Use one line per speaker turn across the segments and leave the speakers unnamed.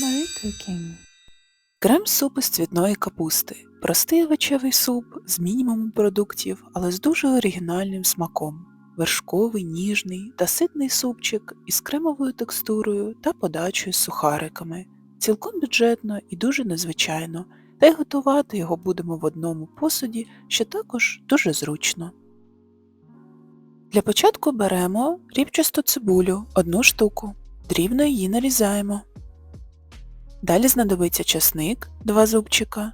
Cooking. Крем-суп із цвітної капусти. Простий овочевий суп з мінімумом продуктів, але з дуже оригінальним смаком. Вершковий, ніжний та ситний супчик із кремовою текстурою та подачею з сухариками. Цілком бюджетно і дуже незвичайно, та й готувати його будемо в одному посуді, що також дуже зручно. Для початку беремо рібчасту цибулю, одну штуку, дрібно її нарізаємо. Далі знадобиться часник, два зубчика,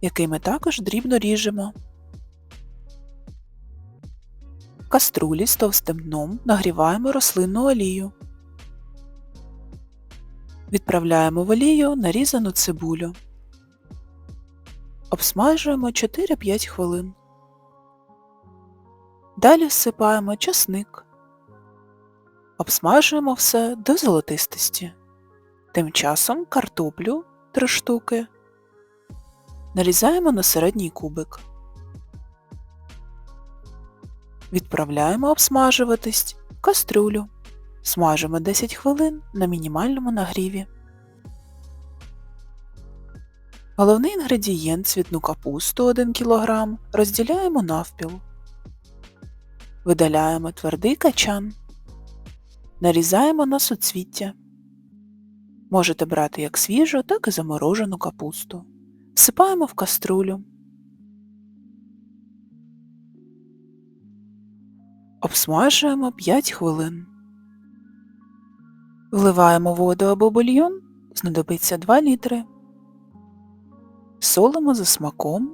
який ми також дрібно ріжемо. В каструлі з товстим дном нагріваємо рослинну олію. Відправляємо в олію нарізану цибулю. Обсмажуємо 4-5 хвилин. Далі всипаємо часник. Обсмажуємо все до золотистості. Тим часом картоплю 3 штуки нарізаємо на середній кубик. Відправляємо обсмажуватись в кастрюлю. Смажимо 10 хвилин на мінімальному нагріві. Головний інгредієнт цвітну капусту 1 кг розділяємо навпіл. Видаляємо твердий качан. Нарізаємо на суцвіття. Можете брати як свіжу, так і заморожену капусту. Всипаємо в каструлю. Обсмажуємо 5 хвилин. Вливаємо воду або бульйон, знадобиться 2 літри. Солимо за смаком.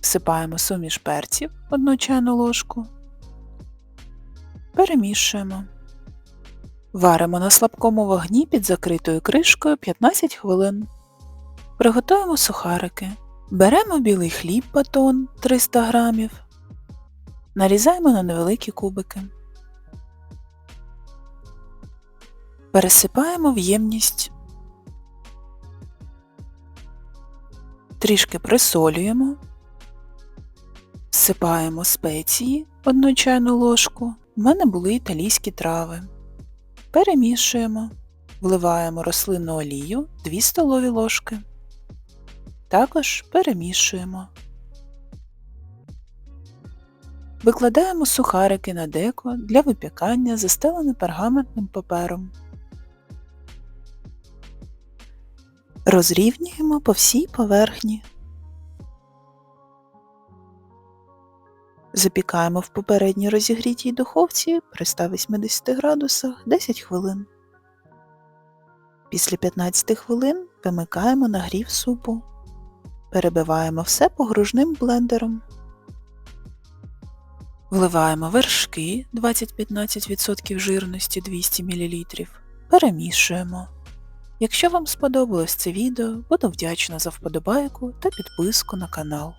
Всипаємо суміш перців 1 чайну ложку. Перемішуємо. Варимо на слабкому вогні під закритою кришкою 15 хвилин. Приготуємо сухарики. Беремо білий хліб батон 300 г. Нарізаємо на невеликі кубики. Пересипаємо в ємність. Трішки присолюємо. Всипаємо спеції 1 чайну ложку. У мене були італійські трави. Перемішуємо, вливаємо рослинну олію 2 столові ложки. Також перемішуємо. Викладаємо сухарики на деко для випікання, застелене пергаментним папером. Розрівнюємо по всій поверхні. Запікаємо в попередній розігрітій духовці при 180 градусах 10 хвилин. Після 15 хвилин вимикаємо нагрів супу. Перебиваємо все погружним блендером. Вливаємо вершки 20-15% жирності 200 мл. Перемішуємо. Якщо вам сподобалось це відео, буду вдячна за вподобайку та підписку на канал.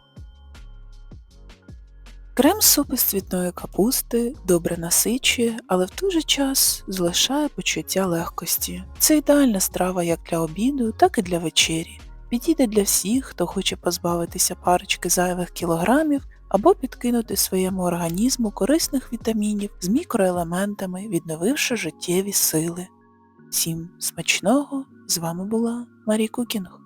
Крем-суп із цвітної капусти добре насичує, але в той же час залишає почуття легкості. Це ідеальна страва як для обіду, так і для вечері. Підійде для всіх, хто хоче позбавитися парочки зайвих кілограмів або підкинути своєму організму корисних вітамінів з мікроелементами, відновивши життєві сили. Всім смачного! З вами була Марі Кукінг.